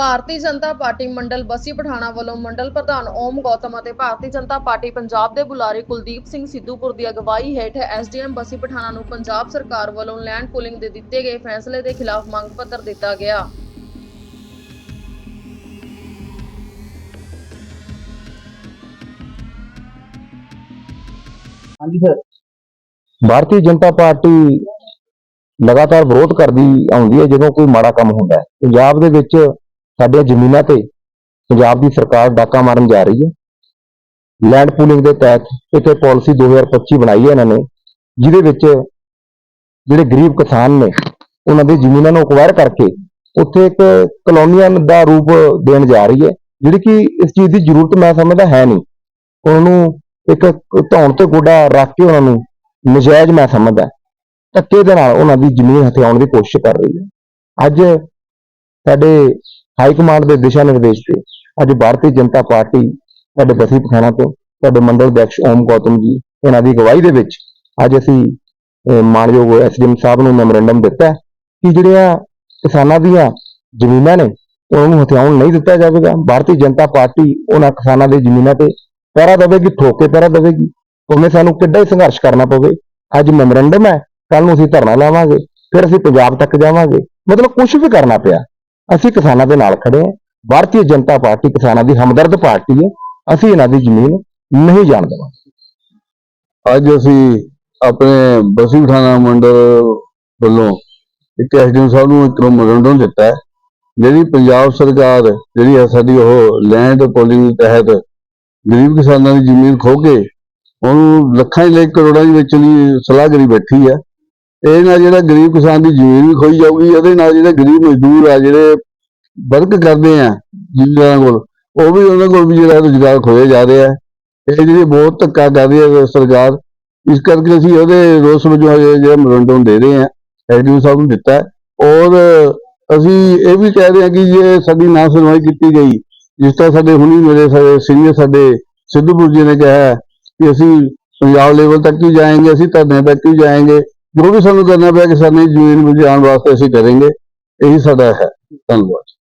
ਭਾਰਤੀ Janata party ਮੰਡਲ ਬਸੀ ਪਠਾਣਾ ਵੱਲੋਂ ਮੰਡਲ ਪ੍ਰਧਾਨ ਓਮ ਗੌਤਮ ਅਤੇ ਭਾਰਤੀ ਜਨਤਾ ਪਾਰਟੀ ਪੰਜਾਬ ਦੇ ਬੁਲਾਰੇ ਕੁਲਦੀਪ ਸਿੰਘ ਸਿੱਧੂਪੁਰ ਦੀ ਅਗਵਾਈ ਹੇਠ ਐਸਡੀਐਮ ਬਸੀ ਪਠਾਣਾ ਨੂੰ ਪੰਜਾਬ ਸਰਕਾਰ ਵੱਲੋਂ ਲੈਂਡ ਪੂਲਿੰਗ ਦੇ ਦਿੱਤੇ ਗਏ ਫੈਸਲੇ ਦੇ ਖਿਲਾਫ ਮੰਗ ਪੱਤਰ ਦਿੱਤਾ ਗਿਆ। ਹਾਂਜੀ, ਸਰ। ਭਾਰਤੀ ਜਨਤਾ ਪਾਰਟੀ ਲਗਾਤਾਰ ਵਿਰੋਧ ਕਰਦੀ ਆਉਂਦੀ ਹੈ ਜਦੋਂ ਕੋਈ ਮਾੜਾ ਕੰਮ ਹੁੰਦਾ ਹੈ। ਪੰਜਾਬ ਦੇ ਵਿੱਚ ਸਾਡੀਆਂ ਜ਼ਮੀਨਾਂ ਤੇ ਪੰਜਾਬ ਦੀ ਸਰਕਾਰ ਡਾਕਾ ਮਾਰਨ ਜਾ ਰਹੀ ਹੈ। ਲੈਂਡ ਪੂਲਿੰਗ ਦੇ ਤਹਿਤ ਇੱਥੇ ਪਾਲਿਸੀ 2025 ਬਣਾਈ ਹੈ ਇਹਨਾਂ ਨੇ, ਜਿਹਦੇ ਵਿੱਚ ਜਿਹੜੇ ਗਰੀਬ ਕਿਸਾਨ ਨੇ, ਉਹਨਾਂ ਦੀ ਜ਼ਮੀਨਾਂ ਨੂੰ ਅਕਵਾਇਰ ਕਰਕੇ ਉੱਥੇ ਇੱਕ ਕਲੋਨੀਆਂ ਦਾ ਰੂਪ ਦੇਣ ਜਾ ਰਹੀ ਹੈ, ਜਿਹੜੀ ਕਿ ਇਸ ਚੀਜ਼ ਦੀ ਜ਼ਰੂਰਤ ਮੈਂ ਸਮਝਦਾ ਹੈ ਨਹੀਂ। ਉਹਨਾਂ ਨੂੰ ਇੱਕ ਧੌਣ ਤੇ ਗੋਡਾ ਰੱਖ ਕੇ ਉਹਨਾਂ ਨੂੰ ਨਜਾਇਜ਼ ਮੈਂ ਸਮਝਦਾ ਧੱਕੇ ਦੇ ਨਾਲ ਉਹਨਾਂ ਦੀ ਜ਼ਮੀਨ ਹਥਿਆਉਣ ਦੀ ਕੋਸ਼ਿਸ਼ ਕਰ ਰਹੀ ਹੈ। ਅੱਜ ਸਾਡੇ ਹਾਈ ਕਮਾਂਡ ਦੇ ਦਿਸ਼ਾ ਨਿਰਦੇਸ਼ ਤੇ ਅੱਜ ਭਾਰਤੀ ਜਨਤਾ ਪਾਰਟੀ ਸਾਡੇ ਬਸੀ ਪਠਾਣਾ ਤੋਂ ਸਾਡੇ ਮੰਡਲ ਅਧਿਕਸ਼ ਓਮ ਗੌਤਮ ਜੀ ਇਹਨਾਂ ਦੀ ਅਗਵਾਈ ਦੇ ਵਿੱਚ ਅੱਜ ਅਸੀਂ ਅਹ, ਮਾਣਯੋਗ ਐਸਡੀਐਮ ਸਾਹਿਬ ਨੂੰ ਮੈਮੋਰੈਂਡਮ ਦਿੱਤਾ ਕਿ ਜਿਹੜੀਆਂ ਕਿਸਾਨਾਂ ਦੀਆਂ ਜ਼ਮੀਨਾਂ ਨੇ ਉਹਨਾਂ ਨੂੰ ਹਥਿਆਉਣ ਨਹੀਂ ਦਿੱਤਾ ਜਾਵੇਗਾ। ਭਾਰਤੀ ਜਨਤਾ ਪਾਰਟੀ ਉਹਨਾਂ ਕਿਸਾਨਾਂ ਦੀ ਜ਼ਮੀਨਾਂ ਤੇ ਪਹਿਰਾ ਦੇਵੇਗੀ ਠੋਕ ਕੇ ਪਹਿਰਾ ਦੇਵੇਗੀ। ਭਾਵੇਂ ਸਾਨੂੰ ਕਿੱਡਾ ਹੀ ਸੰਘਰਸ਼ ਕਰਨਾ ਪਵੇ। ਅੱਜ ਮੈਮੋਰੈਂਡਮ ਹੈ ਕੱਲ ਨੂੰ ਅਸੀਂ ਧਰਨਾ ਲਾਵਾਂਗੇ ਫਿਰ ਅਸੀਂ ਪੰਜਾਬ ਤੱਕ ਜਾਵਾਂਗੇ। ਮਤਲਬ ਕੁਝ ਵੀ ਕਰਨਾ ਪਿਆ। ਅਸੀਂ ਕਿਸਾਨਾਂ ਦੇ ਨਾਲ ਖੜੇ ਹਾਂ। ਭਾਰਤੀ ਜਨਤਾ ਪਾਰਟੀ ਕਿਸਾਨਾਂ ਦੀ ਹਮਦਰਦ ਪਾਰਟੀ ਹੈ। ਅਸੀਂ ਇਹਨਾਂ ਦੀ ਜ਼ਮੀਨ ਨਹੀਂ ਜਾਣ ਦੇਵਾਂਗੇ। ਅੱਜ ਅਸੀਂ ਆਪਣੇ ਬਸੀ ਪਠਾਣਾ ਮੰਡਲ ਵੱਲੋਂ ਇੱਕ ਐਸਡੀਐਮ ਸਾਹਿਬ ਨੂੰ ਇੱਕ ਮੈਮੋਰੰਡਮ ਦਿੱਤਾ ਹੈ। ਜਿਹੜੀ ਪੰਜਾਬ ਸਰਕਾਰ, ਜਿਹੜੀ ਹੈ ਸਾਡੀ ਉਹ ਲੈਂਡ ਪੋਲਿੰਗ ਤਹਿਤ ਗਰੀਬ ਕਿਸਾਨਾਂ ਦੀ ਜ਼ਮੀਨ ਖੋ ਕੇ ਉਹਨੂੰ ਲੱਖਾਂ ਹੀ ਲੈ ਕਰੋੜਾਂ ਦੀ ਵੇਚਣ ਦੀ ਸਲਾਹ ਕਰੀ ਬੈਠੀ ਹੈ। ਇਹ ਨਾਲ ਜਿਹੜਾ ਗਰੀਬ ਕਿਸਾਨ ਦੀ ਜ਼ਮੀਨ ਵੀ ਖੋਈ ਜਾਊਗੀ ਇਹਦੇ ਨਾਲ ਜਿਹੜੇ ਗਰੀਬ ਮਜ਼ਦੂਰ ਆ, ਜਿਹੜੇ ਵਰਕ ਕਰਦੇ ਆ ਜ਼ਿਮੀਂਦਾਰਾਂ ਕੋਲ, ਉਹ ਵੀ ਉਹਨਾਂ ਕੋਲ ਵੀ ਜਿਹੜਾ ਰੁਜ਼ਗਾਰ ਖੋਇਆ ਜਾ ਰਿਹਾ ਹੈ। ਇਹ ਜਿਹੜੀ ਬਹੁਤ ਧੱਕਾ ਕਰ ਰਹੀ ਹੈ ਸਰਕਾਰ, ਇਸ ਕਰਕੇ ਅਸੀਂ ਉਹਦੇ ਰੋਸ ਵਜੋਂ ਜਿਹੜਾ ਮੈਮੋਰੰਡਮ ਦੇ ਰਹੇ ਹਾਂ ਐਡੀਓ ਸਾਹਿਬ ਨੂੰ ਦਿੱਤਾ ਔਰ ਅਸੀਂ ਇਹ ਵੀ ਕਹਿ ਰਹੇ ਹਾਂ ਕਿ ਜੇ ਸਾਡੀ ਨਾ ਸੁਣਵਾਈ ਕੀਤੀ ਗਈ, ਜਿਸ ਤਰ੍ਹਾਂ ਸਾਡੇ ਹੁਣੀ ਮੇਰੇ ਸਾਡੇ ਸੀਨੀਅਰ ਸਾਡੇ ਸਿੱਧੂਪੁਰ ਜੀ ਨੇ ਕਿਹਾ ਹੈ ਕਿ ਅਸੀਂ ਪੰਜਾਬ ਲੈਵਲ ਤੱਕ ਹੀ ਜਾਏਂਗੇ, ਅਸੀਂ ਧਰਨੇ ਤੱਕ ਹੀ ਜਾਏਂਗੇ ਜੋ ਵੀ ਸਾਨੂੰ ਕਰਨਾ ਪਿਆ ਕਿ ਸਾਡੀ ਜ਼ਮੀਨ ਬਚਾਉਣ ਵਾਸਤੇ ਅਸੀਂ ਕਰਾਂਗੇ, ਇਹੀ ਸਾਡਾ ਹੈ। ਧੰਨਵਾਦ।